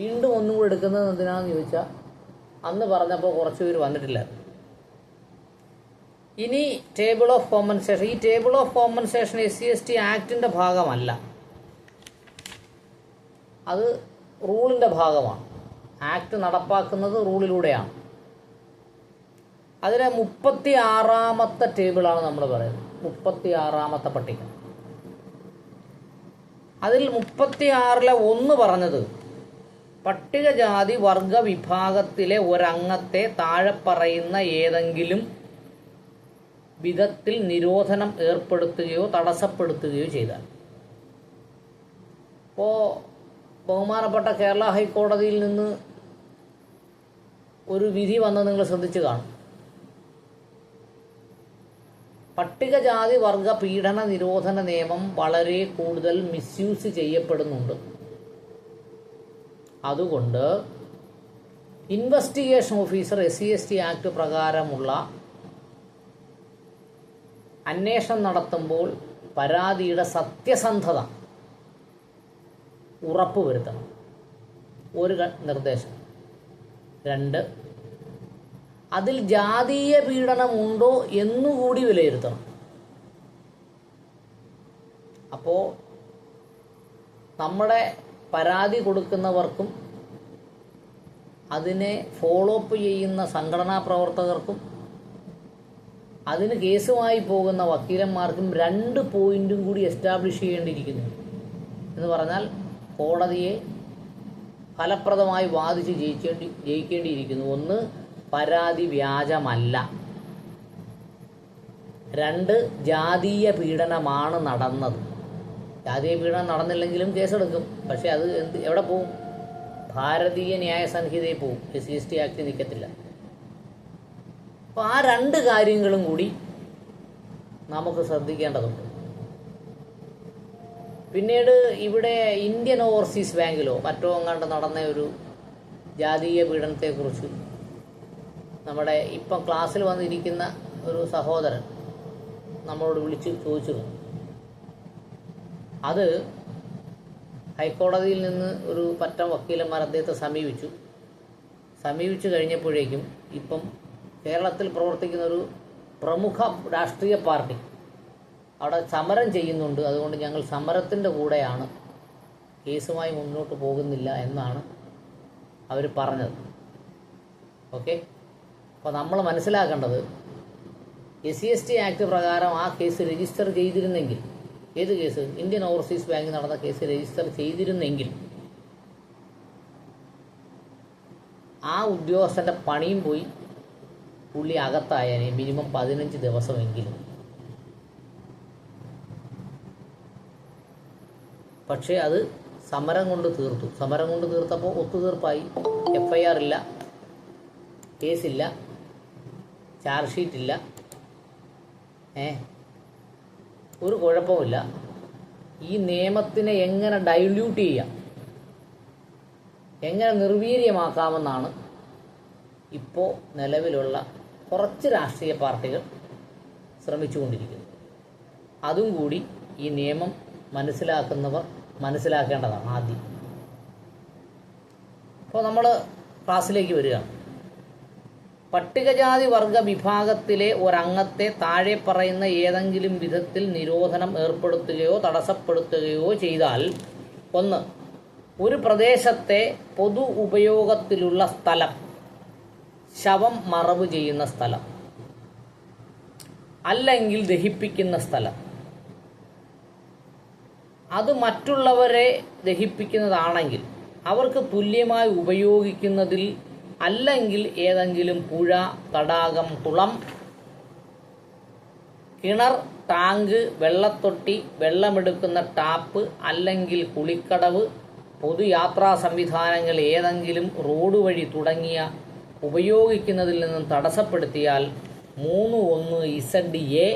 വീണ്ടും ഒന്നും കൂടെ എടുക്കുന്നത് എന്തിനാന്ന് ചോദിച്ചാൽ അന്ന് പറഞ്ഞപ്പോൾ കുറച്ച് പേര് വന്നിട്ടില്ല. ഇനി ടേബിൾ ഓഫ് കോമ്പൻസേഷൻ ഈ table of compensation S C S T ആക്ടിന്റെ ഭാഗമല്ല. അത് റൂളിന്റെ ഭാഗമാണ്. ആക്ട് നടപ്പാക്കുന്നത് റൂളിലൂടെയാണ് അതിലെ മുപ്പത്തി ആറാമത്തെ ടേബിളാണ് നമ്മൾ പറയുന്നത്. മുപ്പത്തി ആറാമത്തെ പട്ടിക. അതിൽ മുപ്പത്തി ആറിലെ ഒന്ന് പറഞ്ഞത് പട്ടികജാതി വർഗ വിഭാഗത്തിലെ ഒരംഗത്തെ താഴെ പറയുന്ന ഏതെങ്കിലും വിധത്തിൽ നിരോധനം ഏർപ്പെടുത്തുകയോ തടസ്സപ്പെടുത്തുകയോ ചെയ്താൽ. ഇപ്പോൾ ബഹുമാനപ്പെട്ട കേരള ഹൈക്കോടതിയിൽ നിന്ന് ഒരു വിധി വന്ന് നിങ്ങൾ ശ്രദ്ധിച്ചു കാണും. പട്ടികജാതി വർഗ പീഡന നിരോധന നിയമം വളരെ കൂടുതൽ മിസ്യൂസ് ചെയ്യപ്പെടുന്നുണ്ട്. അതുകൊണ്ട് investigation officer S C S T act പ്രകാരമുള്ള അന്വേഷണം നടത്തുമ്പോൾ പരാതിയുടെ സത്യസന്ധത ഉറപ്പുവരുത്തണം. ഒരു നിർദ്ദേശം. രണ്ട് അതിൽ ജാതീയ പീഡനമുണ്ടോ എന്നുകൂടി വിലയിരുത്തണം. അപ്പോൾ നമ്മുടെ പരാതി കൊടുക്കുന്നവർക്കും അതിനെ ഫോളോ അപ്പ് ചെയ്യുന്ന സംഘടനാ പ്രവർത്തകർക്കും അതിന് കേസുമായി പോകുന്ന വക്കീലന്മാർക്കും രണ്ട് പോയിന്റും കൂടി എസ്റ്റാബ്ലിഷ് ചെയ്യേണ്ടിയിരിക്കുന്നു. എന്ന് പറഞ്ഞാൽ കോടതിയെ ഫലപ്രദമായി വാദിച്ച് ജയിക്കേണ്ടി ജയിക്കേണ്ടിയിരിക്കുന്നു. ഒന്ന് പരാതി വ്യാജമല്ല. രണ്ട് ജാതീയ പീഡനമാണ് നടന്നത്. ജാതീയ പീഡനം നടന്നില്ലെങ്കിലും കേസെടുക്കും. പക്ഷെ അത് എന്ത് എവിടെ പോവും? ഭാരതീയ ന്യായ സംഹിതയിൽ പോവും. S C S T act നിൽക്കത്തില്ല. അപ്പോൾ ആ രണ്ട് കാര്യങ്ങളും കൂടി നമുക്ക് ശ്രദ്ധിക്കേണ്ടതുണ്ട്. പിന്നീട് ഇവിടെ ഇന്ത്യൻ ഓവർസീസ് ബാങ്കിലോ മറ്റോ അങ്ങാണ്ട് നടന്ന ഒരു ജാതീയ പീഡനത്തെക്കുറിച്ച് നമ്മുടെ ഇപ്പം ക്ലാസ്സിൽ വന്നിരിക്കുന്ന ഒരു സഹോദരൻ നമ്മളോട് വിളിച്ച് ചോദിച്ചിരുന്നു. അത് ഹൈക്കോടതിയിൽ നിന്ന് ഒരു പറ്റം വക്കീലന്മാർ അദ്ദേഹത്തെ സമീപിച്ചു. സമീപിച്ചു കഴിഞ്ഞപ്പോഴേക്കും ഇപ്പം കേരളത്തിൽ പ്രവർത്തിക്കുന്ന ഒരു പ്രമുഖ രാഷ്ട്രീയ പാർട്ടി അവിടെ സമരം ചെയ്യുന്നുണ്ട്. അതുകൊണ്ട് ഞങ്ങൾ സമരത്തിന്റെ കൂടെയാണ്. കേസുമായി മുന്നോട്ട് പോകുന്നില്ല എന്നാണ് അവർ പറഞ്ഞത്. ഓക്കെ? അപ്പോൾ നമ്മൾ മനസ്സിലാക്കേണ്ടത് S C S T act പ്രകാരം ആ കേസ് രജിസ്റ്റർ ചെയ്തിരുന്നെങ്കിൽ ഏത് കേസ്? ഇന്ത്യൻ ഓവർസീസ് ബാങ്ക് നടന്ന കേസ് രജിസ്റ്റർ ചെയ്തിരുന്നെങ്കിൽ ആ ഉദ്യോഗസ്ഥന്റെ പണിയും പോയി പുള്ളി അകത്തായാലും മിനിമം പതിനഞ്ച് ദിവസമെങ്കിലും. പക്ഷേ അത് സമരം കൊണ്ട് തീർത്തു. സമരം കൊണ്ട് തീർത്തപ്പോൾ ഒത്തുതീർപ്പായി. എഫ് ഐ ആർ ഇല്ല. കേസില്ല. ചാർജ് ഷീറ്റ് ഇല്ല ഏ? ഒരു കുഴപ്പമില്ല ഈ നിയമത്തിനെ എങ്ങനെ ഡൈല്യൂട്ട് ചെയ്യാം? എങ്ങനെ നിർവീര്യമാക്കാമെന്നാണ് ഇപ്പോൾ നിലവിലുള്ള കുറച്ച് രാഷ്ട്രീയ പാർട്ടികൾ ശ്രമിച്ചുകൊണ്ടിരിക്കുന്നത്. അതും കൂടി ഈ നിയമം മനസ്സിലാക്കുന്നവർ മനസ്സിലാക്കേണ്ടതാണ് ആദ്യം. അപ്പോൾ നമ്മൾ ക്ലാസ്സിലേക്ക് വരികയാണ്. പട്ടികജാതി വർഗ വിഭാഗത്തിലെ ഒരംഗത്തെ താഴെ പറയുന്ന ഏതെങ്കിലും വിധത്തിൽ നിരോധനം ഏർപ്പെടുത്തുകയോ തടസ്സപ്പെടുത്തുകയോ ചെയ്താൽ ഒന്ന് ഒരു പ്രദേശത്തെ പൊതു ഉപയോഗത്തിലുള്ള സ്ഥലം ശവം മറവ് ചെയ്യുന്ന സ്ഥലം അല്ലെങ്കിൽ ദഹിപ്പിക്കുന്ന സ്ഥലം. അത് മറ്റുള്ളവരെ ദഹിപ്പിക്കുന്നതാണെങ്കിൽ അവർക്ക് തുല്യമായി ഉപയോഗിക്കുന്നതിൽ അല്ലെങ്കിൽ ഏതെങ്കിലും പുഴ തടാകം കുളം കിണർ ടാങ്ക് വെള്ളത്തൊട്ടി വെള്ളമെടുക്കുന്ന ടാപ്പ് അല്ലെങ്കിൽ കുളിക്കടവ് പൊതുയാത്രാ സംവിധാനങ്ങൾ ഏതെങ്കിലും റോഡ് വഴി തുടങ്ങിയ ഉപയോഗിക്കുന്നതിൽ നിന്നും തടസ്സപ്പെടുത്തിയാൽ മൂന്ന് ഒന്ന് ഇസഡ് എ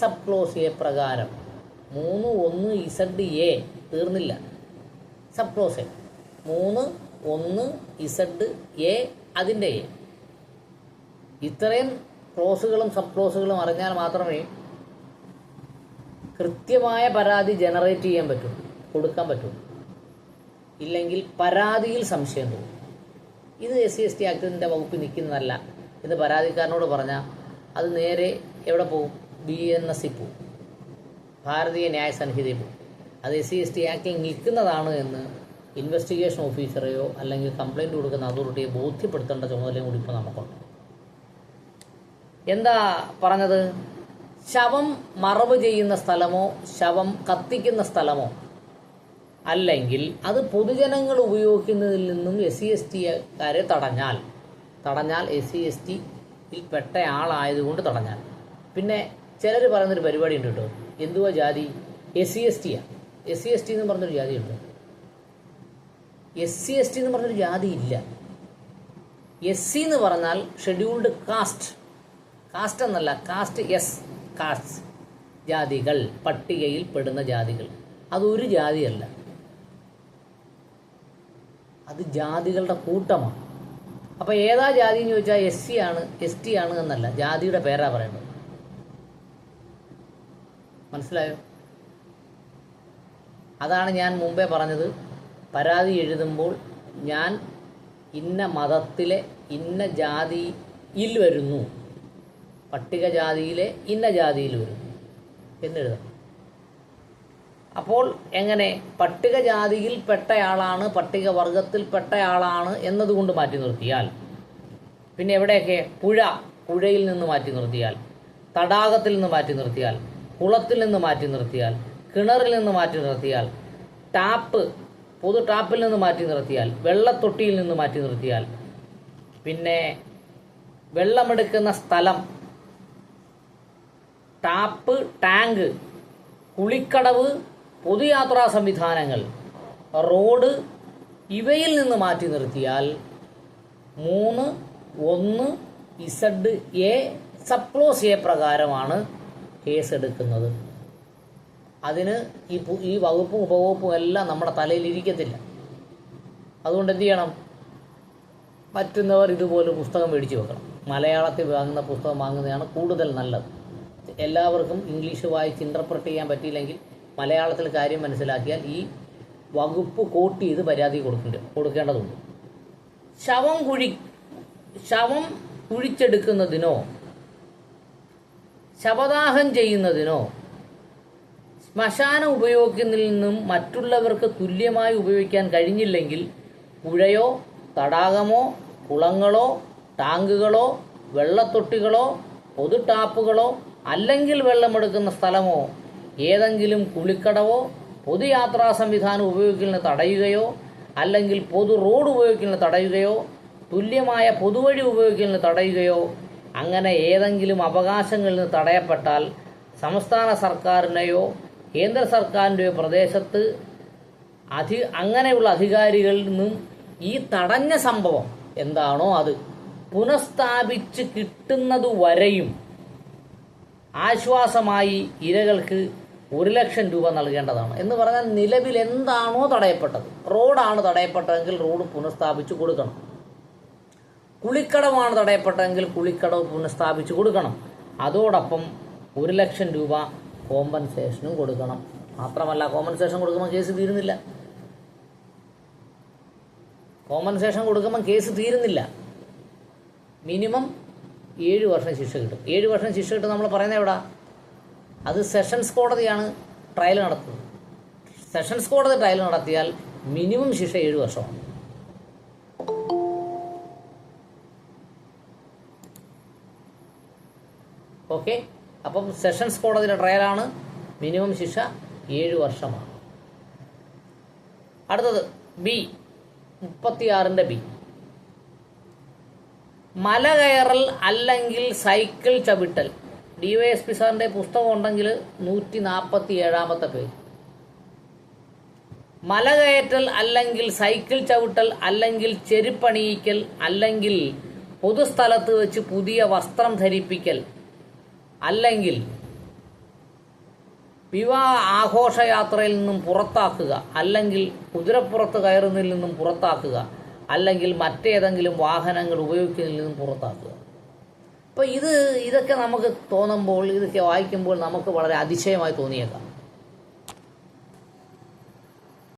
സബ് എ പ്രകാരം മൂന്ന് ഒന്ന് ഇസഡ് എ തീർന്നില്ല. സബ് ക്ലോസ് മൂന്ന് ഒന്ന് ഇസഡ് എ അതിന്റെ എ. ഇത്രയും ക്ലോസുകളും സബ് ക്ലോസുകളും അറിഞ്ഞാൽ മാത്രമേ കൃത്യമായ പരാതി ജനറേറ്റ് ചെയ്യാൻ പറ്റും കൊടുക്കാൻ പറ്റും. ഇല്ലെങ്കിൽ പരാതിയിൽ സംശയം തോന്നും. ഇത് എസ് സി എസ് ടി ആക്ടിന്റെ വകുപ്പ് നിൽക്കുന്നതല്ല. ഇത് പരാതിക്കാരനോട് പറഞ്ഞാൽ അത് നേരെ എവിടെ പോകും ബി എൻ എസ് പോകും ഭാരതീയ ന്യായ സംഹിതയിൽ പോകും അത് എസ് സി എസ് ടി ആക്ടിൽ നിൽക്കുന്നതാണ് എന്ന് ഇൻവെസ്റ്റിഗേഷൻ ഓഫീസറെയോ അല്ലെങ്കിൽ കംപ്ലൈന്റ് കൊടുക്കുന്ന അതോറിറ്റിയെ ബോധ്യപ്പെടുത്തേണ്ട ചുമതലയും കൂടി ഇപ്പോൾ നമുക്കുണ്ട്. എന്താ പറഞ്ഞത്? ശവം മറവ് ചെയ്യുന്ന സ്ഥലമോ ശവം കത്തിക്കുന്ന സ്ഥലമോ? അല്ലെങ്കിൽ അത് പൊതുജനങ്ങൾ ഉപയോഗിക്കുന്നതിൽ നിന്നും എസ് സി എസ് ടിക്കാരെ തടഞ്ഞാൽ തടഞ്ഞാൽ എസ് സി എസ് ടിയിൽ പെട്ട ആളായതുകൊണ്ട് തടഞ്ഞാൽ. പിന്നെ ചിലർ പറയുന്നൊരു പരിപാടി ഉണ്ട് കേട്ടോ. എന്തുവാ ജാതി? എസ് സി എസ് ടിയാണ് എസ് സി എസ് ടി എന്ന് പറഞ്ഞൊരു ജാതിയുണ്ട്. എസ് സി എസ് ടി എന്ന് പറഞ്ഞൊരു ജാതി ഇല്ല. എസ് സി എന്ന് പറഞ്ഞാൽ ഷെഡ്യൂൾഡ് കാസ്റ്റ് കാസ്റ്റ് എന്നല്ല കാസ്റ്റ് എസ് കാസ്റ്റ് ജാതികൾ പട്ടികയിൽ പെടുന്ന ജാതികൾ. അതൊരു ജാതിയല്ല. അത് ജാതികളുടെ കൂട്ടമാണ്. അപ്പോൾ ഏതാ ജാതി എന്ന് ചോദിച്ചാൽ എസ് സി ആണ് എസ് ടി ആണ് എന്നല്ല. ജാതിയുടെ പേരാ പറയേണ്ടത് മനസ്സിലായോ? അതാണ് ഞാൻ മുമ്പേ പറഞ്ഞത്. പരാതി എഴുതുമ്പോൾ ഞാൻ ഇന്ന മതത്തിലെ ഇന്ന ജാതിയിൽ വരുന്നു. പട്ടികജാതിയിലെ ഇന്ന ജാതിയിൽ വരുന്നു എന്നെഴുതണം അപ്പോൾ എങ്ങനെ പട്ടികജാതിയിൽ പെട്ടയാളാണ് പട്ടികവർഗത്തിൽ പെട്ടയാളാണ് എന്നതുകൊണ്ട് മാറ്റി നിർത്തിയാൽ പിന്നെ എവിടെയൊക്കെ പുഴ പുഴയിൽ നിന്ന് മാറ്റി നിർത്തിയാൽ തടാകത്തിൽ നിന്ന് മാറ്റി നിർത്തിയാൽ കുളത്തിൽ നിന്ന് മാറ്റി നിർത്തിയാൽ കിണറിൽ നിന്ന് മാറ്റി നിർത്തിയാൽ ടാപ്പ് പൊതു ടാപ്പിൽ നിന്ന് മാറ്റി നിർത്തിയാൽ വെള്ളത്തൊട്ടിയിൽ നിന്ന് മാറ്റി നിർത്തിയാൽ പിന്നെ വെള്ളമെടുക്കുന്ന സ്ഥലം ടാപ്പ് ടാങ്ക് കുളിക്കടവ് പൊതുയാത്രാ സംവിധാനങ്ങൾ റോഡ് ഇവയിൽ നിന്ന് മാറ്റി നിർത്തിയാൽ മൂന്ന് ഒന്ന് ഇസഡ് എ സപ്ലോസ് എ പ്രകാരമാണ് കേസെടുക്കുന്നത്. അതിന് ഈ ഈ വകുപ്പും ഉപവകുപ്പും എല്ലാം നമ്മുടെ തലയിൽ ഇരിക്കത്തില്ല. അതുകൊണ്ട് എന്ത് ചെയ്യണം? പറ്റുന്നവർ ഇതുപോലെ പുസ്തകം മേടിച്ച് വെക്കണം. മലയാളത്തിൽ വാങ്ങുന്ന പുസ്തകം വാങ്ങുന്നതാണ് കൂടുതൽ നല്ലത്. എല്ലാവർക്കും ഇംഗ്ലീഷ് വായിച്ച് ഇന്റർപ്രറ്റ് ചെയ്യാൻ പറ്റിയില്ലെങ്കിൽ മലയാളത്തിൽ കാര്യം മനസ്സിലാക്കിയാൽ ഈ വകുപ്പ് കോട്ട് ചെയ്ത് പരാതി കൊടുക്കേണ്ട കൊടുക്കേണ്ടതുണ്ട്. ശവം കുഴി ശവം കുഴിച്ചെടുക്കുന്നതിനോ ശവദാഹം ചെയ്യുന്നതിനോ ശ്മശാനം ഉപയോഗിക്കുന്നതിൽ നിന്നും മറ്റുള്ളവർക്ക് തുല്യമായി ഉപയോഗിക്കാൻ കഴിഞ്ഞില്ലെങ്കിൽ പുഴയോ തടാകമോ കുളങ്ങളോ ടാങ്കുകളോ വെള്ളത്തൊട്ടികളോ പൊതു ടാപ്പുകളോ അല്ലെങ്കിൽ വെള്ളമെടുക്കുന്ന സ്ഥലമോ ഏതെങ്കിലും കുളിക്കടവോ പൊതുയാത്രാ സംവിധാനം ഉപയോഗിക്കുന്ന തടയുകയോ അല്ലെങ്കിൽ പൊതു റോഡ് ഉപയോഗിക്കുന്ന തടയുകയോ തുല്യമായ പൊതുവഴി ഉപയോഗിക്കുന്ന തടയുകയോ അങ്ങനെ ഏതെങ്കിലും അവകാശങ്ങളിൽ നിന്ന് തടയപ്പെട്ടാൽ സംസ്ഥാന സർക്കാരിനെയോ കേന്ദ്ര സർക്കാരിന്റെ പ്രദേശത്ത് അധി അങ്ങനെയുള്ള അധികാരികളിൽ നിന്നും ഈ തടഞ്ഞ സംഭവം എന്താണോ അത് പുനഃസ്ഥാപിച്ച് കിട്ടുന്നത് വരെയും ആശ്വാസമായി ഇരകൾക്ക് ഒരു ലക്ഷം രൂപ നൽകേണ്ടതാണ്. എന്ന് പറഞ്ഞാൽ നിലവിൽ എന്താണോ തടയപ്പെട്ടത്. റോഡാണ് തടയപ്പെട്ടതെങ്കിൽ റോഡ് പുനഃസ്ഥാപിച്ചു കൊടുക്കണം. കുളിക്കടവാണ് തടയപ്പെട്ടതെങ്കിൽ കുളിക്കടവ് പുനഃസ്ഥാപിച്ചു കൊടുക്കണം. അതോടൊപ്പം ഒരു ലക്ഷം രൂപ കോമ്പൻസേഷനും കൊടുക്കണം. മാത്രമല്ല കോമ്പൻസേഷൻ കൊടുക്കുമ്പോൾ കേസ് തീരുന്നില്ല. കോമ്പൻസേഷൻ കൊടുക്കുമ്പോൾ കേസ് തീരുന്നില്ല. മിനിമം ഏഴ് വർഷം ശിക്ഷ കിട്ടും. ഏഴ് വർഷം ശിക്ഷ കിട്ടും നമ്മൾ പറയുന്നത് എവിടെ? അത് സെഷൻസ് കോടതിയാണ് ട്രയൽ നടത്തുന്നത്. സെഷൻസ് കോടതി ട്രയൽ നടത്തിയാൽ മിനിമം ശിക്ഷ ഏഴ് വർഷമാണ്. ഓക്കെ അപ്പം സെഷൻസ് കോടതിയുടെ ട്രയലാണ് മിനിമം ശിക്ഷ ഏഴ് വർഷമാണ്. അടുത്തത് ബി മുപ്പത്തിയാറിന്റെ ബി മല കയറൽ അല്ലെങ്കിൽ സൈക്കിൾ ചവിട്ടൽ. ഡി വൈ എസ് പി സാറിന്റെ പുസ്തകം ഉണ്ടെങ്കിൽ നൂറ്റി നാൽപ്പത്തി ഏഴാമത്തെ പേജ്. മല കയറ്റൽ അല്ലെങ്കിൽ സൈക്കിൾ ചവിട്ടൽ അല്ലെങ്കിൽ ചെരുപ്പണിയിക്കൽ അല്ലെങ്കിൽ പൊതുസ്ഥലത്ത് വെച്ച് പുതിയ വസ്ത്രം ധരിപ്പിക്കൽ. അല്ലെങ്കിൽ വിവാഹ ആഘോഷയാത്രയിൽ നിന്നും പുറത്താക്കുക അല്ലെങ്കിൽ കുതിരപ്പുറത്ത് കയറുന്നതിൽ നിന്നും പുറത്താക്കുക അല്ലെങ്കിൽ മറ്റേതെങ്കിലും വാഹനങ്ങൾ ഉപയോഗിക്കുന്നതിൽ നിന്നും പുറത്താക്കുക. അപ്പോൾ ഇത് ഇതൊക്കെ നമുക്ക് തോന്നുമ്പോൾ ഇതൊക്കെ വായിക്കുമ്പോൾ നമുക്ക് വളരെ അതിശയമായി തോന്നിയേക്കാം.